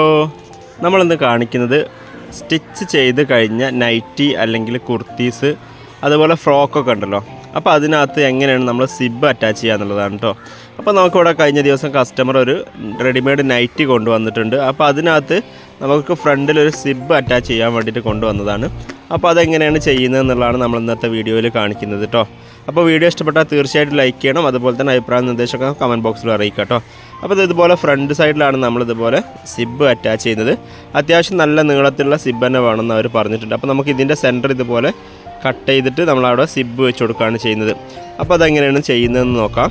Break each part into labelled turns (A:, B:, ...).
A: അപ്പോൾ നമ്മളിന്ന് കാണിക്കുന്നത് സ്റ്റിച്ച് ചെയ്ത് കഴിഞ്ഞ നൈറ്റി അല്ലെങ്കിൽ കുർത്തീസ് അതുപോലെ ഫ്രോക്കൊക്കെ ഉണ്ടല്ലോ. അപ്പോൾ അതിനകത്ത് എങ്ങനെയാണ് നമ്മൾ സിബ് അറ്റാച്ച് ചെയ്യുക എന്നുള്ളതാണ് കേട്ടോ അപ്പോൾ നമുക്കിവിടെ കഴിഞ്ഞ ദിവസം കസ്റ്റമർ ഒരു റെഡിമെയ്ഡ് നൈറ്റി കൊണ്ടുവന്നിട്ടുണ്ട്. അപ്പോൾ അതിനകത്ത് നമുക്ക് ഫ്രണ്ടിൽ ഒരു സിബ് അറ്റാച്ച് ചെയ്യാൻ വേണ്ടിയിട്ട് കൊണ്ടുവന്നതാണ്. അപ്പോൾ അതെങ്ങനെയാണ് ചെയ്യുന്നത് എന്നുള്ളതാണ് നമ്മൾ ഇന്നത്തെ വീഡിയോയിൽ കാണിക്കുന്നത് കേട്ടോ അപ്പോൾ വീഡിയോ ഇഷ്ടപ്പെട്ടാൽ തീർച്ചയായിട്ടും ലൈക്ക് ചെയ്യണം. അതുപോലെ തന്നെ അഭിപ്രായ നിർദ്ദേശമൊക്കെ കമന്റ് ബോക്സിൽ അറിയിക്കാം കേട്ടോ അപ്പോൾ ഇത് ഇതുപോലെ ഫ്രണ്ട് സൈഡിലാണ് നമ്മൾ ഇതുപോലെ സിബ് അറ്റാച്ച് ചെയ്യുന്നത്. അത്യാവശ്യം നല്ല നീളത്തിലുള്ള സിബ് തന്നെ വേണമെന്ന് അവർ പറഞ്ഞിട്ടുണ്ട്. അപ്പോൾ നമുക്ക് ഇതിന്റെ സെന്റർ ഇതുപോലെ കട്ട് ചെയ്തിട്ട് നമ്മളവിടെ സിബ് വെച്ച് കൊടുക്കുകയാണ് ചെയ്യുന്നത്. അപ്പോൾ അതെങ്ങനെയാണ് ചെയ്യുന്നതെന്ന് നോക്കാം.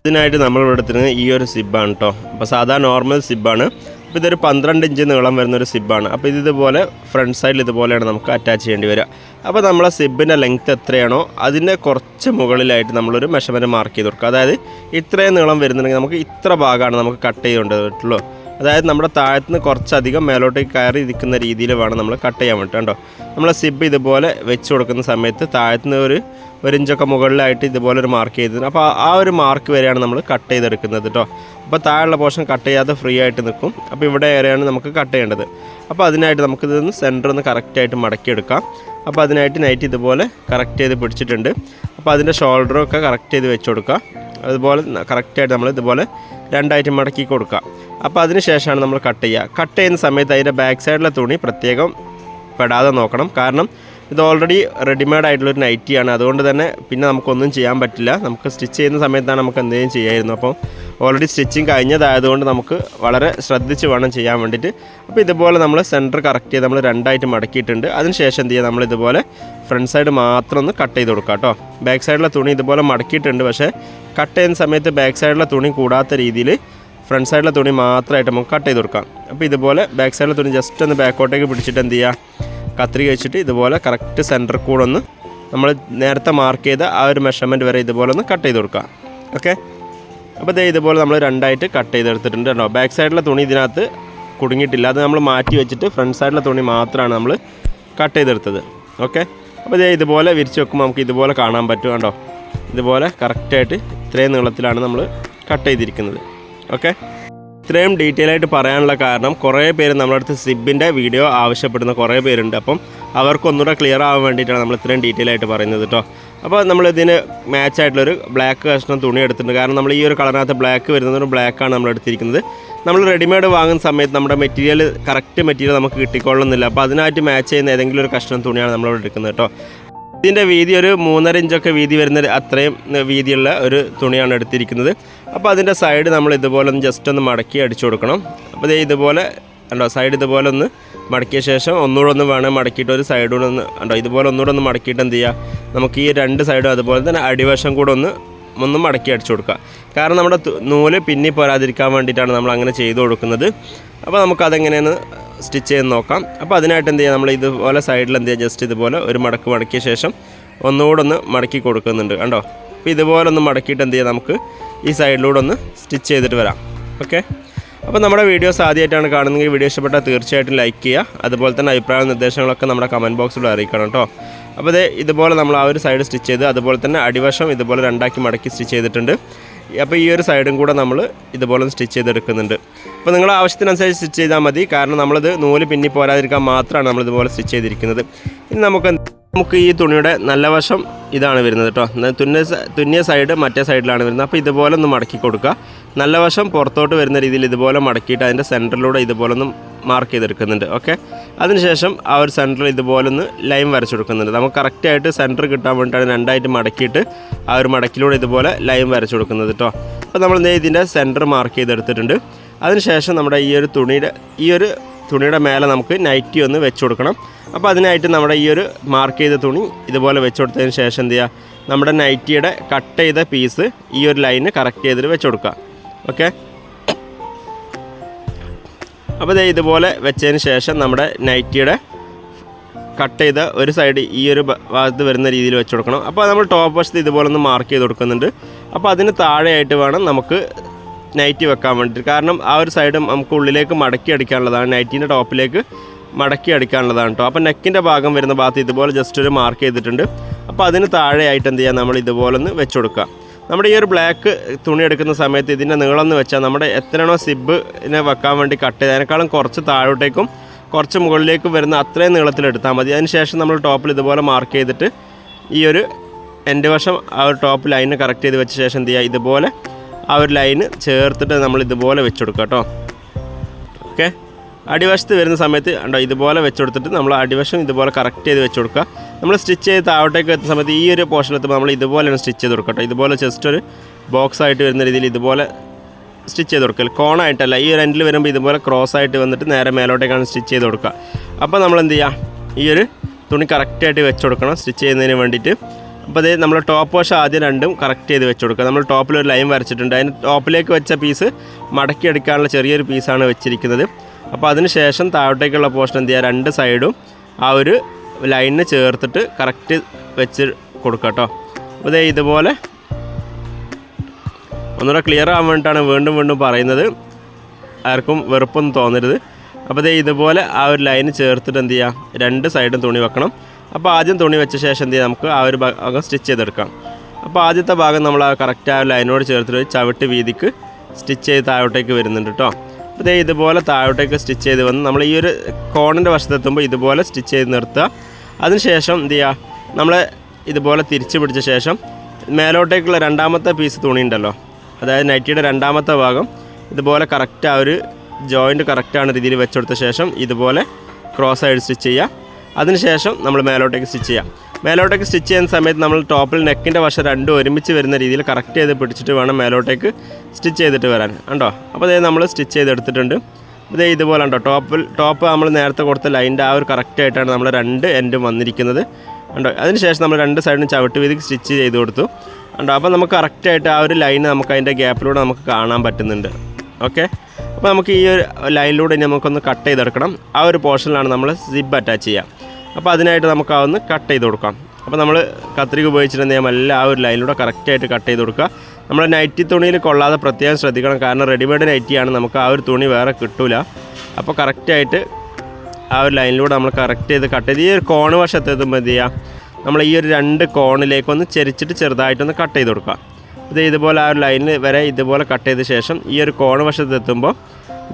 A: ഇതിനായിട്ട് നമ്മൾ എടുത്തിരുന്നത് ഈ ഒരു സിബാണ് കേട്ടോ അപ്പോൾ സാധാ നോർമൽ സിബാണ് അപ്പോൾ ഇതൊരു പന്ത്രണ്ട് ഇഞ്ച് നീളം വരുന്ന ഒരു സിബാണ് അപ്പോൾ ഇത് ഇതുപോലെ ഫ്രണ്ട് സൈഡിൽ ഇതുപോലെയാണ് നമുക്ക് അറ്റാച്ച് ചെയ്യേണ്ടി വരിക. അപ്പോൾ നമ്മളെ സിബിന്റെ ലെങ്ത്ത് എത്രയാണോ അതിന്റെ കുറച്ച് മുകളിലായിട്ട് നമ്മളൊരു മെഷർമെന്റ് മാർക്ക് ചെയ്ത് കൊടുക്കുക. അതായത് ഇത്രയും നീളം വരുന്നുണ്ടെങ്കിൽ നമുക്ക് ഇത്ര ഭാഗമാണ് നമുക്ക് കട്ട് ചെയ്യേണ്ടതുള്ളൂ. അതായത് നമ്മുടെ താഴത്തുനിന്ന് കുറച്ചധികം മേലോട്ടേക്ക് കയറി ഇരിക്കുന്ന രീതിയിൽ വേണം നമ്മൾ കട്ട് ചെയ്യാൻ വേണ്ടി കേട്ടോ. നമ്മൾ സിബ് ഇതുപോലെ വെച്ച് കൊടുക്കുന്ന സമയത്ത് താഴത്തുനിന്ന് ഒരു ഒരു ഇഞ്ചൊക്കെ മുകളിലായിട്ട് ഇതുപോലെ ഒരു മാർക്ക് ചെയ്തത്. അപ്പോൾ ആ ഒരു മാർക്ക് വരെയാണ് നമ്മൾ കട്ട് ചെയ്തെടുക്കുന്നത് കേട്ടോ അപ്പോൾ താഴെയുള്ള പോർഷൻ കട്ട് ചെയ്യാതെ ഫ്രീ ആയിട്ട് നിൽക്കും. അപ്പോൾ ഇവിടെ വരെയാണ് നമുക്ക് കട്ട് ചെയ്യേണ്ടത്. അപ്പോൾ അതിനായിട്ട് നമുക്കിത് സെന്റർ ഒന്ന് കറക്റ്റായിട്ട് മടക്കിയെടുക്കാം. അപ്പോൾ അതിനായിട്ട് നൈറ്റ് ഇതുപോലെ കറക്റ്റ് ചെയ്ത് പിടിച്ചിട്ടുണ്ട്. അപ്പോൾ അതിന്റെ ഷോൾഡറൊക്കെ കറക്റ്റ് ചെയ്ത് വെച്ച് കൊടുക്കുക അതുപോലെ കറക്റ്റായിട്ട് നമ്മൾ ഇതുപോലെ രണ്ടായിട്ട് മടക്കി കൊടുക്കുക അപ്പോൾ അതിന് ശേഷമാണ് നമ്മൾ കട്ട് ചെയ്യുക. കട്ട് ചെയ്യുന്ന സമയത്ത് അതിന്റെ ബാക്ക് സൈഡിലെ തുണി പ്രത്യേകം പെടാതെ നോക്കണം. കാരണം ഇത് ഓൾറെഡി റെഡിമെയ്ഡ് ആയിട്ടുള്ളൊരു നൈറ്റിയാണ് അതുകൊണ്ട് തന്നെ പിന്നെ നമുക്കൊന്നും ചെയ്യാൻ പറ്റില്ല. നമുക്ക് സ്റ്റിച്ച് ചെയ്യുന്ന സമയത്താണ് നമുക്ക് എന്തെങ്കിലും ചെയ്യായിരുന്നു. അപ്പോൾ ഓൾറെഡി സ്റ്റിച്ചിങ് കഴിഞ്ഞതായതുകൊണ്ട് നമുക്ക് വളരെ ശ്രദ്ധിച്ച് വേണം ചെയ്യാൻ വേണ്ടിയിട്ട്. അപ്പോൾ ഇതുപോലെ നമ്മൾ സെന്റർ കറക്റ്റ് ചെയ്ത് നമ്മൾ രണ്ടായിട്ട് മടക്കിയിട്ടുണ്ട്. അതിനുശേഷം എന്ത് ചെയ്യുക നമ്മൾ ഇതുപോലെ ഫ്രണ്ട് സൈഡ് മാത്രം ഒന്ന് കട്ട് ചെയ്ത് കൊടുക്കുക കേട്ടോ. ബാക്ക് സൈഡിലെ തുണി ഇതുപോലെ മടക്കിയിട്ടുണ്ട്. പക്ഷേ കട്ട് ചെയ്യുന്ന സമയത്ത് ബാക്ക് സൈഡിലെ തുണി കൂടാത്ത രീതിയിൽ ഫ്രണ്ട് സൈഡിലെ തുണി മാത്രമായിട്ട് നമുക്ക് കട്ട് ചെയ്ത് കൊടുക്കാം. അപ്പോൾ ഇതുപോലെ ബാക്ക് സൈഡിലെ തുണി ജസ്റ്റ് ഒന്ന് ബാക്കോട്ടേക്ക് പിടിച്ചിട്ട് എന്ത് ചെയ്യുക കത്രിക വെച്ചിട്ട് ഇതുപോലെ കറക്റ്റ് സെന്റർ കൂടെ ഒന്ന് നമ്മൾ നേരത്തെ മാർക്ക് ചെയ്ത ആ ഒരു മെഷർമെന്റ് വരെ ഇതുപോലെ ഒന്ന് കട്ട് ചെയ്ത് കൊടുക്കുക ഓക്കെ അപ്പോൾ ദേ ഇതുപോലെ നമ്മൾ രണ്ടായിട്ട് കട്ട് ചെയ്തെടുത്തിട്ടുണ്ട് കേട്ടോ. ബാക്ക് സൈഡിലെ തുണി ഇതിനകത്ത് കുടുങ്ങിയിട്ടില്ല. അത് നമ്മൾ മാറ്റി വെച്ചിട്ട് ഫ്രണ്ട് സൈഡിലെ തുണി മാത്രമാണ് നമ്മൾ കട്ട് ചെയ്തെടുത്തത്. ഓക്കെ അപ്പോൾ ദേ ഇതുപോലെ വിരിച്ച് വെക്കുമ്പോൾ നമുക്ക് ഇതുപോലെ കാണാൻ പറ്റും കണ്ടോ? ഇതുപോലെ കറക്റ്റായിട്ട് ഇത്രയും നീളത്തിലാണ് നമ്മൾ കട്ട് ചെയ്തിരിക്കുന്നത്. ഓക്കെ ഇത്രയും ഡീറ്റെയിൽ ആയിട്ട് പറയാനുള്ള കാരണം കുറേ പേര് നമ്മുടെ അടുത്ത് സിബിന്റെ വീഡിയോ ആവശ്യപ്പെടുന്ന കുറേ പേരുണ്ട്. അപ്പം അവർക്കൊന്നുകൂടെ ക്ലിയർ ആവാൻ വേണ്ടിയിട്ടാണ് നമ്മൾ ഇത്രയും ഡീറ്റെയിൽ ആയിട്ട് പറയുന്നത് കേട്ടോ അപ്പോൾ നമ്മൾ ഇതിന് മാച്ച് ആയിട്ടുള്ളൊരു ബ്ലാക്ക് കഷ്ണം തുണി എടുത്തിട്ടുണ്ട്. കാരണം നമ്മൾ ഈ ഒരു കളറിനകത്ത് ബ്ലാക്ക് വരുന്നതുകൊണ്ട് ബ്ലാക്കാണ് നമ്മൾ എടുത്തിരിക്കുന്നത്. നമ്മൾ റെഡിമെയ്ഡ് വാങ്ങുന്ന സമയത്ത് നമ്മുടെ മെറ്റീരിയൽ കറക്റ്റ് മെറ്റീരിയൽ നമുക്ക് കിട്ടിക്കൊള്ളുന്നില്ല. അപ്പോൾ അതിനായിട്ട് മാച്ച് ചെയ്യുന്ന ഏതെങ്കിലും ഒരു കഷ്ണം തുണിയാണ് നമ്മളിവിടെ എടുക്കുന്നത് കേട്ടോ ഇതിന്റെ വീതി ഒരു മൂന്നര ഇഞ്ചൊക്കെ വീതി വരുന്ന അത്രയും വീതിയുള്ള ഒരു തുണിയാണ് എടുത്തിരിക്കുന്നത്. അപ്പോൾ അതിന്റെ സൈഡ് നമ്മൾ ഇതുപോലെ ഒന്ന് ജസ്റ്റ് ഒന്ന് മടക്കി അടിച്ചു കൊടുക്കണം. അപ്പോൾ ദേ ഇതുപോലെ ഉണ്ടോ സൈഡ് ഇതുപോലെ ഒന്ന് മടക്കിയ ശേഷം ഒന്നുകൂടെ ഒന്ന് വേണം മടക്കിയിട്ട് ഒരു സൈഡൂടെ ഒന്ന് ഉണ്ടോ ഇതുപോലെ ഒന്നുകൂടെ ഒന്ന് മടക്കിയിട്ട് എന്ത് ചെയ്യുക നമുക്ക് ഈ രണ്ട് സൈഡും അതുപോലെ തന്നെ അടിവശം കൂടെ ഒന്ന് ഒന്ന് മടക്കി അടിച്ചു കൊടുക്കുക കാരണം നമ്മുടെ നൂൽ പിന്നി പോരാതിരിക്കാൻ വേണ്ടിയിട്ടാണ് നമ്മൾ അങ്ങനെ ചെയ്തു കൊടുക്കുന്നത്. അപ്പോൾ നമുക്കതെങ്ങനെയെന്ന് സ്റ്റിച്ച് ചെയ്ത് നോക്കാം. അപ്പോൾ അതിനായിട്ട് എന്ത് ചെയ്യുക നമ്മൾ ഇതുപോലെ സൈഡിൽ എന്ത് ചെയ്യുക ജസ്റ്റ് ഇതുപോലെ ഒരു മടക്ക് മടക്കിയ ശേഷം ഒന്നുകൂടെ ഒന്ന് മടക്കി കൊടുക്കുന്നുണ്ട് കണ്ടോ? അപ്പോൾ ഇതുപോലെ ഒന്ന് മടക്കിയിട്ട് എന്ത് ചെയ്യുക നമുക്ക് ഈ സൈഡിലൂടെ ഒന്ന് സ്റ്റിച്ച് ചെയ്തിട്ട് വരാം. ഓക്കെ? അപ്പോൾ നമ്മുടെ വീഡിയോസ് ആദ്യമായിട്ടാണ് കാണുന്നതെങ്കിൽ വീഡിയോ ഇഷ്ടപ്പെട്ടാൽ തീർച്ചയായിട്ടും ലൈക്ക് ചെയ്യുക. അതുപോലെ തന്നെ അഭിപ്രായ നിർദ്ദേശങ്ങളൊക്കെ നമ്മുടെ കമന്റ് ബോക്സിൽ അറിയിക്കണം കേട്ടോ. അപ്പോൾ ഇത് ഇതുപോലെ നമ്മൾ ആ ഒരു സൈഡ് സ്റ്റിച്ച് ചെയ്ത് അതുപോലെ തന്നെ അടിവശം ഇതുപോലെ രണ്ടാക്കി മടക്കി സ്റ്റിച്ച് ചെയ്തിട്ടുണ്ട്. അപ്പോൾ ഈ ഒരു സൈഡും കൂടെ നമ്മൾ ഇതുപോലെ സ്റ്റിച്ച് ചെയ്തെടുക്കുന്നുണ്ട്. അപ്പോൾ നിങ്ങൾ ആവശ്യത്തിനനുസരിച്ച് സ്റ്റിച്ച് ചെയ്താൽ മതി. കാരണം നമ്മളിത് നൂൽ പിന്നി പോരാതിരിക്കാൻ മാത്രമാണ് നമ്മൾ ഇതുപോലെ സ്റ്റിച്ച് ചെയ്തിരിക്കുന്നത്. ഇനി നമുക്ക് നമുക്ക് ഈ തുണിയുടെ നല്ല വശം ഇതാണ് വരുന്നത് കേട്ടോ. തുന്ന തുന്നിയ സൈഡ് മറ്റേ സൈഡിലാണ് വരുന്നത്. അപ്പോൾ ഇതുപോലെ ഒന്ന് മടക്കി കൊടുക്കുക. നല്ല വശം പുറത്തോട്ട് വരുന്ന രീതിയിൽ ഇതുപോലെ മടക്കിയിട്ട് അതിന്റെ സെന്ററിലൂടെ ഇതുപോലെ ഒന്ന് മാർക്ക് ചെയ്തെടുക്കുന്നുണ്ട്. ഓക്കെ അതിനുശേഷം ആ ഒരു സെന്ററിൽ ഇതുപോലെ ഒന്ന് ലൈൻ വരച്ചു കൊടുക്കുന്നുണ്ട്. നമുക്ക് കറക്റ്റായിട്ട് സെന്റർ കിട്ടാൻ വേണ്ടിയിട്ടാണ് രണ്ടായിട്ട് മടക്കിയിട്ട് ആ ഒരു മടക്കിലൂടെ ഇതുപോലെ ലൈൻ വരച്ചു കൊടുക്കുന്നത് കേട്ടോ. അപ്പോൾ നമ്മൾ ഇതിന്റെ സെന്റർ മാർക്ക് ചെയ്തെടുത്തിട്ടുണ്ട്. അതിനുശേഷം നമ്മുടെ ഈ ഒരു തുണിയുടെ ഈ ഒരു തുണിയുടെ മേലെ നമുക്ക് നൈറ്റി ഒന്ന് വെച്ച് കൊടുക്കണം. അപ്പോൾ അതിനായിട്ട് നമ്മുടെ ഈ ഒരു മാർക്ക് ചെയ്ത തുണി ഇതുപോലെ വെച്ച് കൊടുത്തതിന് ശേഷം എന്ത് ചെയ്യുക നമ്മുടെ നൈറ്റിയുടെ കട്ട് ചെയ്ത പീസ് ഈ ഒരു ലൈന് കറക്റ്റ് ചെയ്തിട്ട് വെച്ച് കൊടുക്കുക ഓക്കെ അപ്പോൾ ഇതേ ഇതുപോലെ വെച്ചതിന് ശേഷം നമ്മുടെ നൈറ്റിയുടെ കട്ട് ചെയ്ത ഒരു സൈഡ് ഈ ഒരു ഭാഗത്ത് വരുന്ന രീതിയിൽ വെച്ച് കൊടുക്കണം അപ്പോൾ നമ്മൾ ടോപ്പ് വശത്ത് ഇതുപോലെ ഒന്ന് മാർക്ക് ചെയ്ത് കൊടുക്കുന്നുണ്ട്. അപ്പോൾ അതിന് താഴെയായിട്ട് വേണം നമുക്ക് നൈറ്റി വെക്കാൻ വേണ്ടിയിട്ട്. കാരണം ആ ഒരു സൈഡ് നമുക്ക് ഉള്ളിലേക്ക് മടക്കി അടിക്കാനുള്ളതാണ് നൈറ്റീന്റെ ടോപ്പിലേക്ക് മടക്കി അടിക്കാനുള്ളതാണ് കേട്ടോ. അപ്പോൾ നെക്കിന്റെ ഭാഗം വരുന്ന ഭാഗത്ത് ഇതുപോലെ ജസ്റ്റ് ഒരു മാർക്ക് ചെയ്തിട്ടുണ്ട്. അപ്പോൾ അതിന് താഴെയായിട്ട് എന്ത് ചെയ്യുക നമ്മൾ ഇതുപോലെ ഒന്ന് വെച്ച് കൊടുക്കുക. നമ്മുടെ ഈ ഒരു ബ്ലാക്ക് തുണി എടുക്കുന്ന സമയത്ത് ഇതിന്റെ നീളം എന്ന് വെച്ചാൽ നമ്മുടെ എത്രയാണോ സിബിനെ വെക്കാൻ വേണ്ടി കട്ട് ചെയ്ത് അതിനേക്കാളും കുറച്ച് താഴോട്ടേക്കും കുറച്ച് മുകളിലേക്കും വരുന്ന അത്രയും നീളത്തിലെടുത്താൽ മതി. അതിനുശേഷം നമ്മൾ ടോപ്പിൽ ഇതുപോലെ മാർക്ക് ചെയ്തിട്ട് ഈ ഒരു എന്റെ വശം ആ ഒരു ടോപ്പ് ലൈന് കറക്റ്റ് ചെയ്ത് വെച്ച ശേഷം എന്ത് ചെയ്യുക? ഇതുപോലെ ആ ഒരു ലൈന് ചേർത്തിട്ട് നമ്മൾ ഇതുപോലെ വെച്ച് കൊടുക്കുക കേട്ടോ. ഓക്കെ അടിവശത്ത് വരുന്ന സമയത്ത് ഉണ്ടോ ഇതുപോലെ വെച്ച് കൊടുത്തിട്ട് നമ്മൾ അടിവശം ഇതുപോലെ കറക്റ്റ് ചെയ്ത് വെച്ച് കൊടുക്കുക നമ്മൾ സ്റ്റിച്ച് ചെയ്ത് താഴോട്ടേക്ക് എത്തുന്ന സമയത്ത് ഈ ഒരു പോർഷൻ എത്തുമ്പോൾ നമ്മൾ ഇതുപോലെയാണ് സ്റ്റിച്ച് ചെയ്ത് കൊടുക്കുക ഇതുപോലെ ജസ്റ്റ് ഒരു ബോക്സ് ആയിട്ട് വരുന്ന രീതിയിൽ ഇതുപോലെ സ്റ്റിച്ച് ചെയ്ത് കൊടുക്കൽ കോണായിട്ടല്ല ഈ ഒരു എൻഡിൽ വരുമ്പോൾ ഇതുപോലെ ക്രോസ് ആയിട്ട് വന്നിട്ട് നേരെ മേലോട്ടേക്കാണ് സ്റ്റിച്ച് ചെയ്ത് കൊടുക്കുക. അപ്പോൾ നമ്മൾ എന്ത് ചെയ്യുക ഈ ഒരു തുണി കറക്റ്റായിട്ട് വെച്ച് കൊടുക്കണം സ്റ്റിച്ച് ചെയ്യുന്നതിന് വേണ്ടിയിട്ട്. അപ്പോൾ അത് നമ്മൾ ടോപ്പ് വാഷ് ആദ്യം രണ്ടും കറക്റ്റ് ചെയ്ത് വെച്ച് കൊടുക്കുക. നമ്മൾ ടോപ്പിൽ ഒരു ലൈൻ വരച്ചിട്ടുണ്ട്. അതിന് ടോപ്പിലേക്ക് വെച്ച പീസ് മടക്കി എടുക്കാനുള്ള ചെറിയൊരു പീസാണ് വെച്ചിരിക്കുന്നത്. അപ്പോൾ അതിന് ശേഷം താഴോട്ടേക്കുള്ള പോർഷൻ എന്ത് ചെയ്യുക രണ്ട് സൈഡും ആ ഒരു ലൈനിന് ചേർത്തിട്ട് കറക്റ്റ് വെച്ച് കൊടുക്കുക കേട്ടോ അപ്പോൾ ഇതേ ഇതുപോലെ ഒന്നുകൂടെ ക്ലിയർ ആവാൻ വേണ്ടിയിട്ടാണ് വീണ്ടും വീണ്ടും പറയുന്നത്. ആർക്കും വെറുപ്പൊന്നും തോന്നരുത്. അപ്പോൾ ഇതേ ഇതുപോലെ ആ ഒരു ലൈന് ചേർത്തിട്ട് എന്ത് ചെയ്യുക രണ്ട് സൈഡും തുണി വെക്കണം. അപ്പോൾ ആദ്യം തുണി വെച്ച ശേഷം എന്ത് ചെയ്യുക നമുക്ക് ആ ഒരു ഭാഗം സ്റ്റിച്ച് ചെയ്തെടുക്കാം. അപ്പോൾ ആദ്യത്തെ ഭാഗം നമ്മൾ ആ കറക്റ്റ് ആ ലൈനോട് ചേർത്തിട്ട് ചവിട്ട് വീതിക്ക് സ്റ്റിച്ച് ചെയ്ത് താഴോട്ടേക്ക് വരുന്നുണ്ട് കേട്ടോ ദേ ഇതുപോലെ താഴോട്ടേക്ക് സ്റ്റിച്ച് ചെയ്ത് വന്ന് നമ്മൾ ഈ ഒരു കോണിന്റെ വശത്തെത്തുമ്പോൾ ഇതുപോലെ സ്റ്റിച്ച് ചെയ്ത് നിർത്തുക. അതിനുശേഷം എന്ത് ചെയ്യുക? നമ്മൾ ഇതുപോലെ തിരിച്ച് പിടിച്ച ശേഷം മേലോട്ടേക്കുള്ള രണ്ടാമത്തെ പീസ് തുണി ഉണ്ടല്ലോ. അതായത് നൈറ്റിയുടെ രണ്ടാമത്തെ ഭാഗം. ഇതുപോലെ കറക്റ്റ് ആ ഒരു ജോയിന്റ് കറക്റ്റാണ് രീതിയിൽ വെച്ചെടുത്ത ശേഷം ഇതുപോലെ ക്രോസ് ആയിട്ട് സ്റ്റിച്ച് ചെയ്യുക. അതിനുശേഷം നമ്മൾ മേലോട്ടേക്ക് സ്റ്റിച്ച് ചെയ്യാം മേലോട്ടേക്ക് സ്റ്റിച്ച് ചെയ്യുന്ന സമയത്ത് നമ്മൾ ടോപ്പിൽ നെക്കിന്റെ വശം രണ്ടും ഒരുമിച്ച് വരുന്ന രീതിയിൽ കറക്റ്റ് ചെയ്ത് പിടിച്ചിട്ട് വേണം മേലോട്ടേക്ക് സ്റ്റിച്ച് ചെയ്തിട്ട് വരാൻ. കണ്ടോ? അപ്പോൾ അതായത് നമ്മൾ സ്റ്റിച്ച് ചെയ്തെടുത്തിട്ടുണ്ട്. ഇതേ ഇതുപോലെ ഉണ്ടോ ടോപ്പിൽ ടോപ്പ് നമ്മൾ നേരത്തെ കൊടുത്ത ലൈന്റെ ആ ഒരു കറക്റ്റ് ആയിട്ടാണ് നമ്മൾ രണ്ട് എൻഡും വന്നിരിക്കുന്നത്. ഉണ്ടോ അതിനുശേഷം നമ്മൾ രണ്ട് സൈഡിനും ചവിട്ട് വീതിക്ക് സ്റ്റിച്ച് ചെയ്ത് കൊടുത്തു. ഉണ്ടോ അപ്പോൾ നമുക്ക് കറക്റ്റായിട്ട് ആ ഒരു ലൈൻ നമുക്ക് അതിന്റെ ഗ്യാപ്പിലൂടെ നമുക്ക് കാണാൻ പറ്റുന്നുണ്ട്. ഓക്കെ? അപ്പോൾ നമുക്ക് ഈ ഒരു ലൈനിലൂടെ ഇനി നമുക്കൊന്ന് കട്ട് ചെയ്തെടുക്കണം. ആ ഒരു പോർഷനിലാണ് നമ്മൾ സിബ് അറ്റാച്ച് ചെയ്യുക. അപ്പോൾ അതിനായിട്ട് നമുക്ക് ആ കട്ട് ചെയ്ത് കൊടുക്കാം. അപ്പോൾ നമ്മൾ കത്രിക ഉപയോഗിച്ചിട്ട് ചെയ്യാം എല്ലാം ആ ഒരു ലൈനിലൂടെ കറക്റ്റായിട്ട് കട്ട് ചെയ്ത് കൊടുക്കുക. നമ്മൾ നൈറ്റി തുണിയിൽ കൊള്ളാതെ പ്രത്യേകം ശ്രദ്ധിക്കണം. കാരണം റെഡിമെയ്ഡ് നൈറ്റിയാണ് നമുക്ക് ആ ഒരു തുണി വേറെ കിട്ടില്ല അപ്പോൾ കറക്റ്റായിട്ട് ആ ഒരു ലൈനിലൂടെ നമ്മൾ കറക്റ്റ് ചെയ്ത് കട്ട് ചെയ്ത് ഈ ഒരു കോണ് വശത്ത് എത്തുമ്പോൾ എന്ത് ചെയ്യുക നമ്മൾ ഈ ഒരു രണ്ട് കോണിലേക്കൊന്ന് ചെരിച്ചിട്ട് ചെറുതായിട്ടൊന്ന് കട്ട് ചെയ്ത് കൊടുക്കുക. ഇത് ഇതുപോലെ ആ ഒരു ലൈനിൽ വരെ ഇതുപോലെ കട്ട് ചെയ്ത ശേഷം ഈ ഒരു കോണ് വശത്ത് എത്തുമ്പോൾ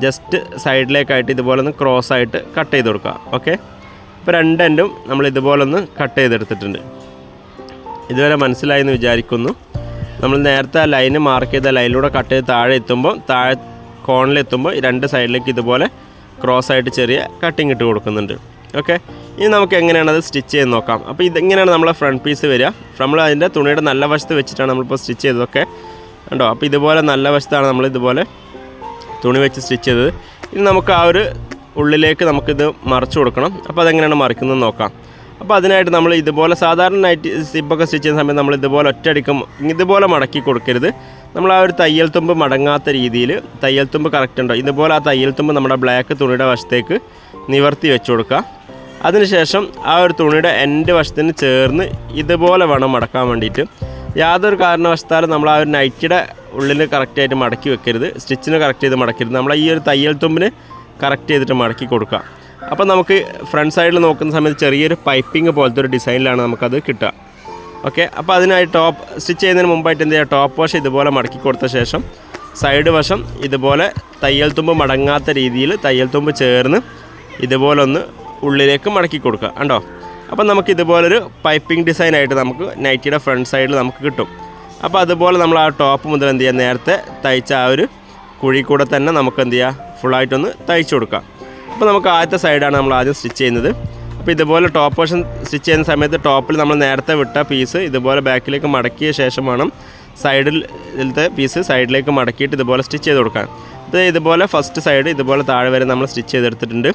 A: ജസ്റ്റ് സൈഡിലേക്കായിട്ട് ഇതുപോലെ ഒന്ന് ക്രോസ് ആയിട്ട് കട്ട് ചെയ്ത് കൊടുക്കുക. ഓക്കെ ഇപ്പോൾ രണ്ട് എൻഡും നമ്മൾ ഇതുപോലെ ഒന്ന് കട്ട് ചെയ്തെടുത്തിട്ടുണ്ട്. ഇതുവരെ മനസ്സിലായെന്ന് വിചാരിക്കുന്നു. നമ്മൾ നേരത്തെ ആ ലൈന് മാർക്ക് ചെയ്ത ലൈനിലൂടെ കട്ട് ചെയ്ത് താഴെ എത്തുമ്പോൾ താഴെ കോണിലെത്തുമ്പോൾ രണ്ട് സൈഡിലേക്ക് ഇതുപോലെ ക്രോസ് ആയിട്ട് ചെറിയ കട്ടിങ് ഇട്ട് കൊടുക്കുന്നുണ്ട്. ഓക്കെ ഇനി നമുക്ക് എങ്ങനെയാണ് അത് സ്റ്റിച്ച് ചെയ്ത് നോക്കാം. അപ്പോൾ ഇതെങ്ങനെയാണ് നമ്മളെ ഫ്രണ്ട് പീസ് വരിക? നമ്മൾ അതിന്റെ തുണിയുടെ നല്ല വശത്ത് വെച്ചിട്ടാണ് നമ്മളിപ്പോൾ സ്റ്റിച്ച് ചെയ്തതൊക്കെ. കണ്ടോ? അപ്പോൾ ഇതുപോലെ നല്ല വശത്താണ് നമ്മൾ ഇതുപോലെ തുണി വെച്ച് സ്റ്റിച്ച് ചെയ്തത്. ഇനി നമുക്ക് ആ ഒരു ഉള്ളിലേക്ക് നമുക്കിത് മറിച്ചു കൊടുക്കണം. അപ്പോൾ അതെങ്ങനെയാണ് മറിക്കുന്നത് നോക്കാം. അപ്പോൾ അതിനായിട്ട് നമ്മൾ ഇതുപോലെ സാധാരണ നൈറ്റ് സിബൊക്കെ സ്റ്റിച്ച് ചെയ്യുന്ന സമയത്ത് നമ്മൾ ഇതുപോലെ ഒറ്റയടിക്കും ഇതുപോലെ മടക്കി കൊടുക്കരുത്. നമ്മൾ ആ ഒരു തയ്യൽ തുമ്പ് മടങ്ങാത്ത രീതിയിൽ തയ്യൽ തുമ്പ് കറക്റ്റ് ഉണ്ടോ? ഇതുപോലെ ആ തയ്യൽ തുമ്പ് നമ്മുടെ ബ്ലാക്ക് തുണിയുടെ വശത്തേക്ക് നിവർത്തി വെച്ച് കൊടുക്കുക. അതിനുശേഷം ആ ഒരു തുണിയുടെ എന്റെ വശത്തിന് ചേർന്ന് ഇതുപോലെ വേണം മടക്കാൻ വേണ്ടിയിട്ട്. യാതൊരു കാരണവശാലും നമ്മൾ ആ ഒരു നൈറ്റിയുടെ ഉള്ളിൽ കറക്റ്റായിട്ട് മടക്കി വെക്കരുത്. സ്റ്റിച്ചിന് കറക്റ്റ് ചെയ്ത് മടക്കരുത്. നമ്മൾ ഈ ഒരു തയ്യൽ തുമ്പിന് കറക്റ്റ് ചെയ്തിട്ട് മടക്കി കൊടുക്കുക. അപ്പോൾ നമുക്ക് ഫ്രണ്ട് സൈഡിൽ നോക്കുന്ന സമയത്ത് ചെറിയൊരു പൈപ്പിംഗ് പോലത്തെ ഒരു ഡിസൈനിലാണ് നമുക്കത് കിട്ടുക. ഓക്കെ അപ്പോൾ അതിനായി ടോപ്പ് സ്റ്റിച്ച് ചെയ്യുന്നതിന് മുമ്പായിട്ട് എന്ത് ചെയ്യുക? ടോപ്പ് വശം ഇതുപോലെ മടക്കി കൊടുത്ത ശേഷം സൈഡ് വശം ഇതുപോലെ തയ്യൽ തുമ്പ് മടങ്ങാത്ത രീതിയിൽ തയ്യൽ തുമ്പ് ചേർന്ന് ഇതുപോലെ ഒന്ന് ഉള്ളിലേക്ക് മടക്കി കൊടുക്കുക. കണ്ടോ? അപ്പോൾ നമുക്ക് ഇതുപോലൊരു പൈപ്പിംഗ് ഡിസൈനായിട്ട് നമുക്ക് നൈറ്റിയുടെ ഫ്രണ്ട് സൈഡിൽ നമുക്ക് കിട്ടും. അപ്പോൾ അതുപോലെ നമ്മൾ ആ ടോപ്പ് മുതൽ എന്ത് ചെയ്യുക? നേരത്തെ തയ്ച്ച ആ ഒരു കുഴി കൂടെ തന്നെ നമുക്ക് എന്ത് ചെയ്യുക? ഫുള്ളായിട്ടൊന്ന് തയ്ച്ചു കൊടുക്കാം. അപ്പോൾ നമുക്ക് ആദ്യത്തെ സൈഡാണ് നമ്മൾ ആദ്യം സ്റ്റിച്ച് ചെയ്യുന്നത്. അപ്പോൾ ഇതുപോലെ ടോപ്പ് പോർഷൻ സ്റ്റിച്ച് ചെയ്യുന്ന സമയത്ത് ടോപ്പിൽ നമ്മൾ നേരത്തെ വിട്ട പീസ് ഇതുപോലെ ബാക്കിലേക്ക് മടക്കിയ ശേഷം വേണം സൈഡിൽ പീസ് സൈഡിലേക്ക് മടക്കിയിട്ട് ഇതുപോലെ സ്റ്റിച്ച് ചെയ്ത് കൊടുക്കാൻ. ഇത് ഇതുപോലെ ഫസ്റ്റ് സൈഡ് ഇതുപോലെ താഴെ വരെ നമ്മൾ സ്റ്റിച്ച് ചെയ്തെടുത്തിട്ടുണ്ട്.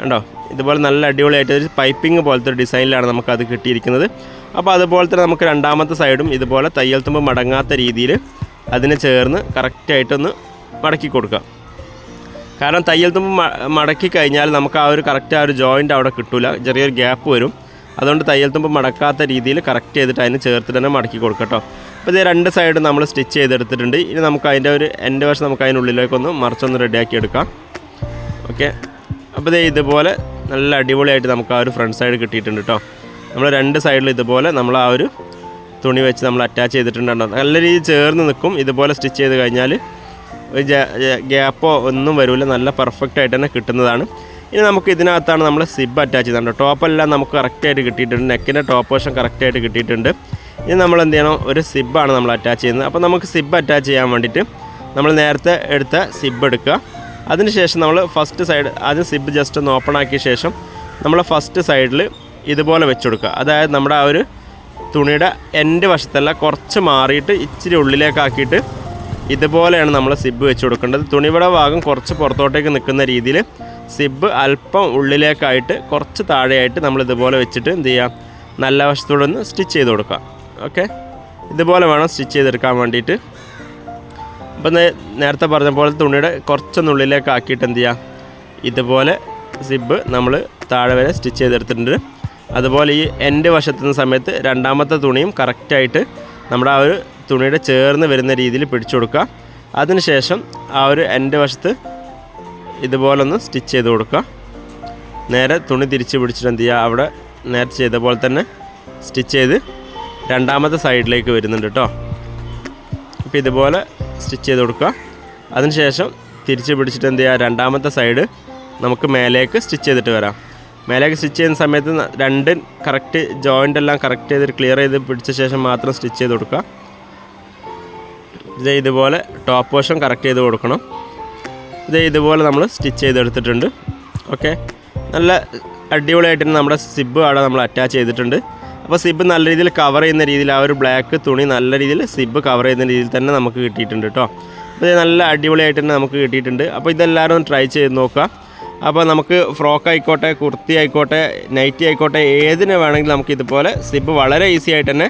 A: കണ്ടോ? ഇതുപോലെ നല്ല അടിപൊളിയായിട്ട് ഒരു പൈപ്പിംഗ് പോലത്തെ ഒരു ഡിസൈനിലാണ് നമുക്കത് കിട്ടിയിരിക്കുന്നത്. അപ്പോൾ അതുപോലെ തന്നെ നമുക്ക് രണ്ടാമത്തെ സൈഡും ഇതുപോലെ തയ്യൽ തുമ്പ് മടങ്ങാത്ത രീതിയിൽ അതിനെ ചേർന്ന് കറക്റ്റായിട്ടൊന്ന് മടക്കി കൊടുക്കുക കാരണം തയ്യൽ തുമ്പ് മടക്കി കഴിഞ്ഞാൽ നമുക്ക് ആ ഒരു കറക്റ്റ് ആ ഒരു ജോയിന്റ് അവിടെ കിട്ടില്ല ചെറിയൊരു ഗ്യാപ്പ് വരും. അതുകൊണ്ട് തയ്യൽ തുമ്പ് മടക്കാത്ത രീതിയിൽ കറക്റ്റ് ചെയ്തിട്ട് അതിന് ചേർത്ത് തന്നെ മടക്കി കൊടുക്കട്ടോ അപ്പോൾ ഇത് രണ്ട് സൈഡ് നമ്മൾ സ്റ്റിച്ച് ചെയ്തെടുത്തിട്ടുണ്ട്. ഇനി നമുക്ക് അതിന്റെ ഒരു എന്റെ വശം നമുക്ക് അതിനുള്ളിലേക്കൊന്ന് മറിച്ചൊന്ന് റെഡിയാക്കി എടുക്കാം. ഓക്കെ അപ്പോൾ ഇത് ഇതുപോലെ നല്ല അടിപൊളിയായിട്ട് നമുക്ക് ആ ഒരു ഫ്രണ്ട് സൈഡ് കിട്ടിയിട്ടുണ്ട് കേട്ടോ നമ്മൾ രണ്ട് സൈഡിൽ ഇതുപോലെ നമ്മൾ ആ ഒരു തുണി വെച്ച് നമ്മൾ അറ്റാച്ച് ചെയ്തിട്ടുണ്ടോ നല്ല രീതിയിൽ ചേർന്ന് നിൽക്കും. ഇതുപോലെ സ്റ്റിച്ച് ചെയ്ത് കഴിഞ്ഞാൽ ഗ്യാപ്പോ ഒന്നും വരില്ല നല്ല പെർഫെക്റ്റ് ആയിട്ട് തന്നെ കിട്ടുന്നതാണ്. ഇനി നമുക്ക് ഇതിനകത്താണ് നമ്മൾ സിബ് അറ്റാച്ച് ചെയ്തിട്ടുണ്ട് ടോപ്പെല്ലാം നമുക്ക് കറക്റ്റായിട്ട് കിട്ടിയിട്ടുണ്ട്. നെക്കിന്റെ ടോപ്പ് വശം കറക്റ്റായിട്ട് കിട്ടിയിട്ടുണ്ട്. ഇനി നമ്മൾ എന്ത് ചെയ്യണം? ഒരു സിബാണ് നമ്മൾ അറ്റാച്ച് ചെയ്യുന്നത്. അപ്പോൾ നമുക്ക് സിബ് അറ്റാച്ച് ചെയ്യാൻ വേണ്ടിയിട്ട് നമ്മൾ നേരത്തെ എടുത്ത സിബ് എടുക്കുക. അതിനുശേഷം നമ്മൾ ഫസ്റ്റ് സൈഡ് ആദ്യം സിബ് ജസ്റ്റ് ഒന്ന് ഓപ്പൺ ആക്കിയ ശേഷം നമ്മൾ ഫസ്റ്റ് സൈഡിൽ ഇതുപോലെ വെച്ച് കൊടുക്കുക. അതായത് നമ്മുടെ ആ ഒരു തുണിയുടെ എന്റെ വശത്തല്ല കുറച്ച് മാറിയിട്ട് ഇച്ചിരി ഉള്ളിലേക്കാക്കിയിട്ട് ഇതുപോലെയാണ് നമ്മൾ സിബ് വെച്ച് കൊടുക്കേണ്ടത്. തുണിവിട ഭാഗം കുറച്ച് പുറത്തോട്ടേക്ക് നിൽക്കുന്ന രീതിയിൽ സിബ് അല്പം ഉള്ളിലേക്കായിട്ട് കുറച്ച് താഴെയായിട്ട് നമ്മൾ ഇതുപോലെ വെച്ചിട്ട് എന്ത് ചെയ്യുക നല്ല വശത്തോടെ ഒന്ന് സ്റ്റിച്ച് ചെയ്ത് കൊടുക്കുക ഓക്കെ? ഇതുപോലെ വേണം സ്റ്റിച്ച് ചെയ്തെടുക്കാൻ വേണ്ടിയിട്ട്. അപ്പം നേരത്തെ പറഞ്ഞ പോലെ തുണിയുടെ കുറച്ചൊന്നുള്ളിലേക്ക് ആക്കിയിട്ട് എന്ത് ചെയ്യുക ഇതുപോലെ സിബ് നമ്മൾ താഴെ വരെ സ്റ്റിച്ച് ചെയ്തെടുത്തിട്ടുണ്ട്. അതുപോലെ ഈ എന്റെ വശത്തുന്ന സമയത്ത് രണ്ടാമത്തെ തുണിയും കറക്റ്റായിട്ട് നമ്മുടെ ആ ഒരു തുണിയുടെ ചേർന്ന് വരുന്ന രീതിയിൽ പിടിച്ചു കൊടുക്കുക. അതിനുശേഷം ആ ഒരു എന്റെ വശത്ത് ഇതുപോലൊന്ന് സ്റ്റിച്ച് ചെയ്ത് കൊടുക്കുക. നേരെ തുണി തിരിച്ച് പിടിച്ചിട്ട് എന്ത് ചെയ്യുക? അവിടെ നേരെ ചെയ്ത പോലെ തന്നെ സ്റ്റിച്ച് ചെയ്ത് രണ്ടാമത്തെ സൈഡിലേക്ക് വരുന്നുണ്ട് കേട്ടോ അപ്പോൾ ഇതുപോലെ സ്റ്റിച്ച് ചെയ്ത് കൊടുക്കുക. അതിനുശേഷം തിരിച്ച് പിടിച്ചിട്ട് എന്ത് ചെയ്യുക? രണ്ടാമത്തെ സൈഡ് നമുക്ക് മേലേക്ക് സ്റ്റിച്ച് ചെയ്തിട്ട് വരാം. മേലേക്ക് സ്റ്റിച്ച് ചെയ്യുന്ന സമയത്ത് രണ്ട് കറക്റ്റ് ജോയിന്റ് എല്ലാം കറക്റ്റ് ചെയ്തിട്ട് ക്ലിയർ ചെയ്ത് പിടിച്ച ശേഷം മാത്രം സ്റ്റിച്ച് ചെയ്ത് കൊടുക്കുക. ഇത് ഇതുപോലെ ടോപ്പ് പോർഷൻ കറക്റ്റ് ചെയ്ത് കൊടുക്കണം. ഇത് ഇതുപോലെ നമ്മൾ സ്റ്റിച്ച് ചെയ്തെടുത്തിട്ടുണ്ട്. ഓക്കെ നല്ല അടിപൊളിയായിട്ട് നമ്മുടെ സിബ് അവിടെ നമ്മൾ അറ്റാച്ച് ചെയ്തിട്ടുണ്ട്. അപ്പോൾ സിബ് നല്ല രീതിയിൽ കവർ ചെയ്യുന്ന രീതിയിൽ ആ ഒരു ബ്ലാക്ക് തുണി നല്ല രീതിയിൽ സിബ് കവർ ചെയ്യുന്ന രീതിയിൽ തന്നെ നമുക്ക് കിട്ടിയിട്ടുണ്ട് കേട്ടോ അപ്പോൾ ഇത് നല്ല അടിപൊളിയായിട്ട് തന്നെ നമുക്ക് കിട്ടിയിട്ടുണ്ട്. അപ്പോൾ ഇതെല്ലാവരും ട്രൈ ചെയ്ത് നോക്കുക. അപ്പോൾ നമുക്ക് ഫ്രോക്ക് ആയിക്കോട്ടെ കുർത്തി ആയിക്കോട്ടെ നൈറ്റി ആയിക്കോട്ടെ ഏതിന് വേണമെങ്കിലും നമുക്ക് ഇതുപോലെ സിബ് വളരെ ഈസി ആയിട്ട് തന്നെ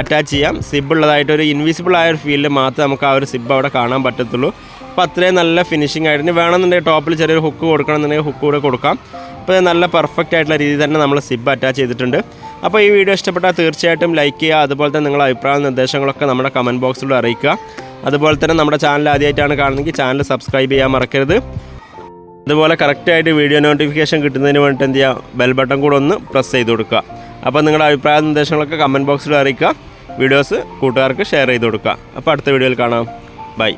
A: അറ്റാച്ച് ചെയ്യാം. സിബ് ഉള്ളതായിട്ട് ഒരു ഇൻവിസിബിൾ ആയ ഒരു ഫീൽഡിൽ മാത്രമേ നമുക്ക് ആ ഒരു സിബ് അവിടെ കാണാൻ പറ്റത്തുള്ളൂ. അപ്പോൾ അത്രയും നല്ല ഫിനിഷിംഗ് ആയിട്ട് വേണമെന്നുണ്ടെങ്കിൽ ടോപ്പിൽ ചെറിയൊരു ഹുക്ക് കൊടുക്കണമെന്നുണ്ടെങ്കിൽ ഹുക്ക് കൂടെ കൊടുക്കാം. അപ്പോൾ നല്ല പെർഫെക്റ്റ് ആയിട്ടുള്ള രീതിയിൽ തന്നെ നമ്മൾ സിബ് അറ്റാച്ച് ചെയ്തിട്ടുണ്ട്. അപ്പോൾ ഈ വീഡിയോ ഇഷ്ടപ്പെട്ടാൽ തീർച്ചയായിട്ടും ലൈക്ക് ചെയ്യുക. അതുപോലെ തന്നെ നിങ്ങളുടെ അഭിപ്രായ നിർദ്ദേശങ്ങളൊക്കെ നമ്മുടെ കമന്റ് ബോക്സിലൂടെ അറിയിക്കുക. അതുപോലെ തന്നെ നമ്മുടെ ചാനൽ ആദ്യമായിട്ടാണ് കാണുന്നതെങ്കിൽ ചാനൽ സബ്സ്ക്രൈബ് ചെയ്യാൻ മറക്കരുത്. അതുപോലെ കറക്റ്റായിട്ട് വീഡിയോ നോട്ടിഫിക്കേഷൻ കിട്ടുന്നതിന് വേണ്ടിയിട്ട് എന്ത് ചെയ്യുക ബെൽ ബട്ടൺ കൂടെ ഒന്ന് പ്രസ് ചെയ്ത് കൊടുക്കുക. അപ്പോൾ നിങ്ങളുടെ അഭിപ്രായ നിർദ്ദേശങ്ങളൊക്കെ കമന്റ് ബോക്സിൽ അറിയിക്കുക. വീഡിയോസ് കൂട്ടുകാർക്ക് ഷെയർ ചെയ്ത് കൊടുക്കുക. അപ്പോൾ അടുത്ത വീഡിയോയിൽ കാണാം. ബൈ